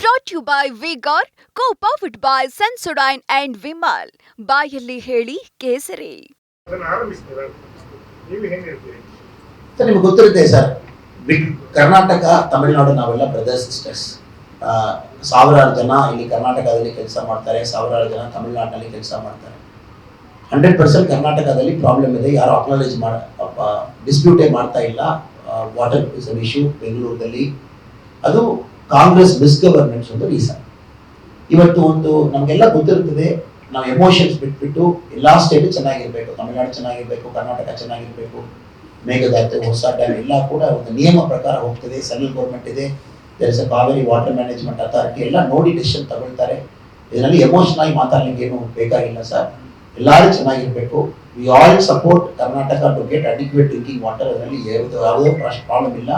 Brought you by vigor co powered by Sensodyne and Vimal ಬಾಯಲ್ಲಿ ಹೇಳಿ ಕೇಸರಿ. Sir ನಿಮ್ಗೆ ಗೊತ್ತಿರುತ್ತೆ ಸರ್ ಕರ್ನಾಟಕ ತಮಿಳುನಾಡು ನಾವೆಲ್ಲ ಬ್ರದರ್ ಸಿಸ್ಟರ್ಸ್ ಸಾವಿರಾರು ಜನ ಇಲ್ಲಿ ಕರ್ನಾಟಕದಲ್ಲಿ ಕೆಲಸ ಮಾಡ್ತಾರೆ ಸಾವಿರಾರು ಜನ ತಮಿಳುನಾಡಿನಲ್ಲಿ ಕೆಲಸ ಮಾಡ್ತಾರೆ. ಹಂಡ್ರೆಡ್ ಪರ್ಸೆಂಟ್ ಕರ್ನಾಟಕದಲ್ಲಿ ಪ್ರಾಬ್ಲಮ್ ಇದೆ ಯಾರು ಅಕ್ನಾಲೇಜ್ ಮಾಡ ಡಿಸ್ಪ್ಯೂಟೇ ಮಾಡ್ತಾ ಇಲ್ಲ. ವಾಟರ್ ಇಸ್ ಅನ್ ಇಶ್ಯೂ ಬೆಂಗಳೂರಲ್ಲಿ ಅದು ಕಾಂಗ್ರೆಸ್ ಮಿಸ್ಗವರ್ನೆನ್ಸ್ ಒಂದು ರೀಸನ್ ಇವತ್ತು ಒಂದು ನಮಗೆಲ್ಲ ಗೊತ್ತಿರ್ತದೆ ನಾವು ಎಮೋಷನ್ಸ್ ಬಿಟ್ಬಿಟ್ಟು ಎಲ್ಲ ಸ್ಟೇಟ್ ಚೆನ್ನಾಗಿರ್ಬೇಕು, ತಮಿಳುನಾಡು ಚೆನ್ನಾಗಿರ್ಬೇಕು, ಕರ್ನಾಟಕ ಚೆನ್ನಾಗಿರ್ಬೇಕು ಮೇಘದಾತು ಹೊಸ ಡ್ಯಾಮ್ ಎಲ್ಲ ಕೂಡ ಒಂದು ನಿಯಮ ಪ್ರಕಾರ ಹೋಗ್ತದೆ ಸೆಂಟ್ರಲ್ ಗೌರ್ಮೆಂಟ್ ಇದೆ there a Kaveri water management authority ಎಲ್ಲ ನೋಡಿ ಡಿಸಿಷನ್ ತಗೊಳ್ತಾರೆ. ಇದರಲ್ಲಿ ಎಮೋಷನ್ ಆಗಿ ಮಾತಾಡ್ಲಿಕ್ಕೆ ಏನು ಬೇಕಾಗಿಲ್ಲ ಸರ್ ಎಲ್ಲರೂ ಚೆನ್ನಾಗಿರ್ಬೇಕು. We all support Karnataka to get adequate drinking water ಅದರಲ್ಲಿ ಯಾವುದೋ ಯಾವುದೋ ಪ್ರಾಬ್ಲಮ್ ಇಲ್ಲ.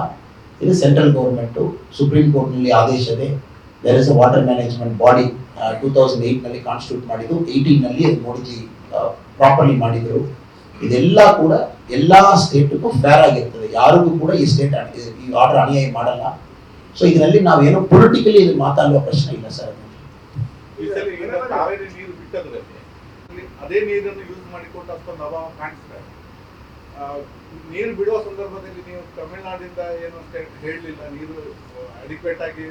ಇದು ಸೆಂಟ್ರಲ್ ಗೌರ್ಮೆಂಟು, ಸುಪ್ರೀಂ ಕೋರ್ಟ್ನಲ್ಲಿ ಆದೇಶ ಇದೆ there is a water management body two thousand ಏಯ್ಟ್ನಲ್ಲಿ constitute ಮಾಡಿದ್ದು ಏಯ್ಟೀನ್ನಲ್ಲಿ ಅದು ಮೋದಿಜಿ ಪ್ರಾಪರ್ಲಿ ಮಾಡಿದರು. ಇದೆಲ್ಲ ಕೂಡ ಎಲ್ಲ ಸ್ಟೇಟ್ಗೂ ಫೇರ್ ಆಗಿರ್ತದೆ. ಯಾರಿಗೂ ಕೂಡ ಈ ಸ್ಟೇಟ್ ಈ ಆರ್ಡರ್ ಅನ್ಯಾಯ ಮಾಡಲ್ಲ. ಸೊ ಇದರಲ್ಲಿ ನಾವೇನು ಪೊಲಿಟಿಕಲಿ ಇದು ಮಾತಾಡುವ ಪ್ರಶ್ನೆ ಇಲ್ಲ ಸರ್ ಅದೇ. ನೀರನ್ನು ಯೂಸ್ ಮಾಡಿಕೊಂಡು ನೀರು ಬಿಡುವ ಸಂದರ್ಭದಲ್ಲಿ ನೀವು ತಮಿಳುನಾಡಿಂದ ಏನು ಅಂತ ಹೇಳಲಿಲ್ಲ. ನೀರು ಅಡಿಕ್ವೇಟ್ ಆಗಿ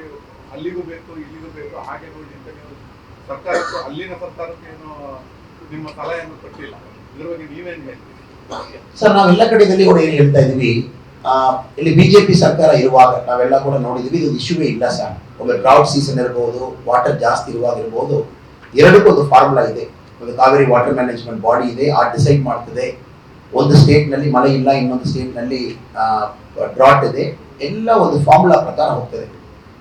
ಅಲ್ಲಿಗೂ ಬೇಕು, ಇಲ್ಲಿಗೂ ಬೇಕು, ಹಾಗೆ ನೋಡಿ ಅಂತ ನೀವು ಸರ್ಕಾರಕ್ಕೂ, ಅಲ್ಲಿನ ಸರ್ಕಾರಕ್ಕೆ ಏನು ನಿಮ್ಮ ಸಲಹೆಯನ್ನು ಕೊಟ್ಟಿಲ್ಲ. ಇದ್ರ ಬಗ್ಗೆ ನೀವೇನು ಹೇಳ್ತೀರಿ? ಸರ್ ನಾವೆಲ್ಲ ಕಡೆಯಲ್ಲಿ ಕೂಡ ಏನು ಹೇಳ್ತಾ ಇದೀವಿ ಇಲ್ಲಿ ಬಿಜೆಪಿ ಸರ್ಕಾರ ಇರುವಾಗ ನಾವೆಲ್ಲ ಕೂಡ ನೋಡಿದ್ವಿ ಇದು ಇಶ್ಯೂವೇ ಇಲ್ಲ ಸರ್. ಒಮ್ಮೆ ಡ್ರೌಟ್ ಸೀಸನ್ ಇರಬಹುದು ವಾಟರ್ ಜಾಸ್ತಿ ಇರುವಾಗ ಇರಬಹುದು ಎರಡಕ್ಕೂ ಒಂದು ಫಾರ್ಮುಲಾ ಇದೆ. ಒಂದು ಕಾವೇರಿ ವಾಟರ್ ಮ್ಯಾನೇಜ್ಮೆಂಟ್ ಬಾಡಿ ಇದೆ, ಆ ಡಿಸೈಡ್ ಮಾಡ್ತದೆ. ಒಂದು ಸ್ಟೇಟ್ನಲ್ಲಿ ಮಳೆ ಇಲ್ಲ, ಇನ್ನೊಂದು ಸ್ಟೇಟ್ನಲ್ಲಿ ಡ್ರಾಟ್ ಇದೆ, ಎಲ್ಲ ಒಂದು ಫಾರ್ಮುಲಾ ಪ್ರಕಾರ ಹೋಗ್ತದೆ.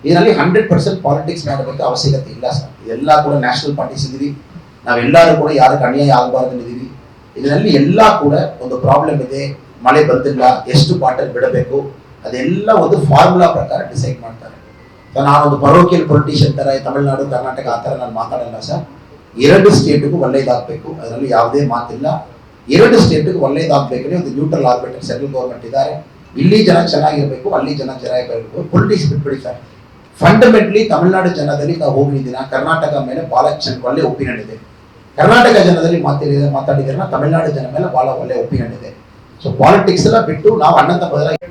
ಇದರಲ್ಲಿ ಹಂಡ್ರೆಡ್ ಪರ್ಸೆಂಟ್ ಪಾಲಿಟಿಕ್ಸ್ ಮಾಡಬೇಕು ಅವಶ್ಯಕತೆ ಇಲ್ಲ ಸರ್. ಎಲ್ಲ ಕೂಡ ನ್ಯಾಷನಲ್ ಪಾರ್ಟೀಸ್ ನಾವು ನಾವೆಲ್ಲರೂ ಕೂಡ ಯಾರಕ್ಕೆ ಅನ್ಯಾಯ ಆಗಬಾರ್ದು ಇದ್ದೀವಿ ಇದರಲ್ಲಿ ಎಲ್ಲ ಕೂಡ ಒಂದು ಪ್ರಾಬ್ಲಮ್ ಇದೆ. ಮಳೆ ಬಂದಿಲ್ಲ, ಎಷ್ಟು ಬಾಟಲ್ ಬಿಡಬೇಕು, ಅದೆಲ್ಲ ಒಂದು ಫಾರ್ಮುಲಾ ಪ್ರಕಾರ ಡಿಸೈಡ್ ಮಾಡ್ತಾರೆ. ಸೊ ನಾನೊಂದು ಪರೋಕಿಯಲ್ ಪೊಲಿಟಿಷಿಯನ್ ತರ ತಮಿಳುನಾಡು, ಕರ್ನಾಟಕ ಆ ಥರ ನಾನು ಮಾತಾಡಲ್ಲ ಸರ್. ಎರಡು ಸ್ಟೇಟ್ಗೂ ಒಳ್ಳೆಯದಾಗಬೇಕು. ಅದರಲ್ಲಿ ಯಾವುದೇ ಮಾತಿಲ್ಲ. ಎರಡು ಸ್ಟೇಟ್ಗೆ ಒಳ್ಳೇದಾಗಬೇಕು ಒಂದು ನ್ಯೂಟ್ರಲ್ ಆಗ್ಬೇಕು ಸೆಂಟ್ರಲ್ ಗೌರ್ಮೆಂಟ್ ಇದ್ದಾರೆ. ಇಲ್ಲಿ ಜನ ಚೆನ್ನಾಗಿರ್ಬೇಕು ಅಲ್ಲಿ ಜನ ಚೆನ್ನಾಗಿರ್ಬೇಕು. ಪೊಲಿಟಿಕ್ಸ್ ಬಿಟ್ಬಿಡಿ ಸರ್ ಫಂಡಮೆಂಟ್ಲಿ ತಮಿಳುನಾಡು ಜನದಲ್ಲಿ ನಾವು ಹೋಗಿದ್ದೀನ ಕರ್ನಾಟಕ ಮೇಲೆ ಬಹಳ ಚೆನ್ನ ಒಳ್ಳೆ ಒಪಿನಿಯನ್ ಇದೆ. ಕರ್ನಾಟಕ ಜನದಲ್ಲಿ ಮಾತಾಡಿದ ಮಾತಾಡಿದ್ರೆ ತಮಿಳುನಾಡು ಜನ ಮೇಲೆ ಬಹಳ ಒಳ್ಳೆ ಒಪಿನಿಯನ್ ಇದೆ. ಸೊ ಪಾಲಿಟಿಕ್ಸ್ ಎಲ್ಲ ಬಿಟ್ಟು ನಾವು ಅಣ್ಣಂತ ಬದಲಾಗಿ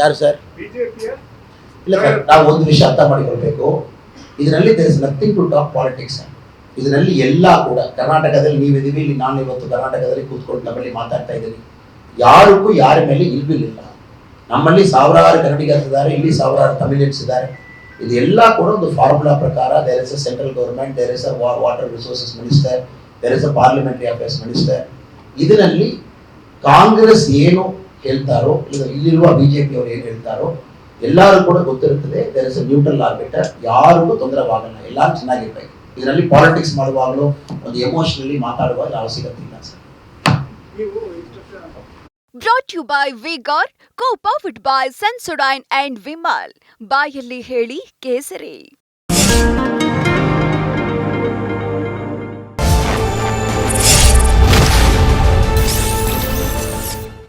ಯಾರು ಸರ್ ಇಲ್ಲ ಸರ್ ನಾವು ಒಂದು ವಿಷಯ ಅರ್ಥ ಮಾಡಿಕೊಳ್ಬೇಕು. ಇದರಲ್ಲಿ there is nothing to talk politics ಇದರಲ್ಲಿ ಎಲ್ಲ ಕೂಡ ಕರ್ನಾಟಕದಲ್ಲಿ ನೀವಿದ್ದೀವಿ ಇಲ್ಲಿ ನಾನು ಇವತ್ತು ಕರ್ನಾಟಕದಲ್ಲಿ ಕೂತ್ಕೊಂಡು ನಮ್ಮಲ್ಲಿ ಮಾತಾಡ್ತಾ ಇದ್ದೀನಿ. ಯಾರಿಗೂ ಯಾರ ಮೇಲೆ ಇಲ್ಬಿಲ್ಲ ನಮ್ಮಲ್ಲಿ ಸಾವಿರಾರು ಕನ್ನಡಿಗರು ಇದ್ದಾರೆ, ಇಲ್ಲಿ ಸಾವಿರಾರು ತಮಿಳಿಯನ್ಸ್ ಇದ್ದಾರೆ. ಇದೆಲ್ಲ ಕೂಡ ಒಂದು ಫಾರ್ಮುಲಾ ಪ್ರಕಾರ there is a central government there is a water resources minister there is a parliamentary affairs minister ಇದರಲ್ಲಿ ಕಾಂಗ್ರೆಸ್ ಏನು ಹೇಳ್ತಾರೋ, ಇಲ್ಲ, ಇಲ್ಲಿರುವ ಬಿಜೆಪಿ ಅವರು ಏನು ಹೇಳ್ತಾರೋ ಎಲ್ಲರೂ ಕೂಡ ಗೊತ್ತಿರುತ್ತದೆ there is a neutral arbiter ಯಾರಿಗೂ ತೊಂದರೆವಾಗಲ್ಲ ಎಲ್ಲರೂ ಚೆನ್ನಾಗಿರ್ಬೇಕು. ಇದರಲ್ಲಿ ಪಾಲಿಟಿಕ್ಸ್ ಮಾಡುವಾಗಲೂ ಒಂದು ಎಮೋಷನಲಿ ಮಾತಾಡುವಾಗ ಅವಶ್ಯಕತೆ ಇಲ್ಲ sir. Brought you by vigor co by Sensodyne and Vimal ಬಾಯಲ್ಲಿ ಹೇಳಿ ಕೇಸರಿ.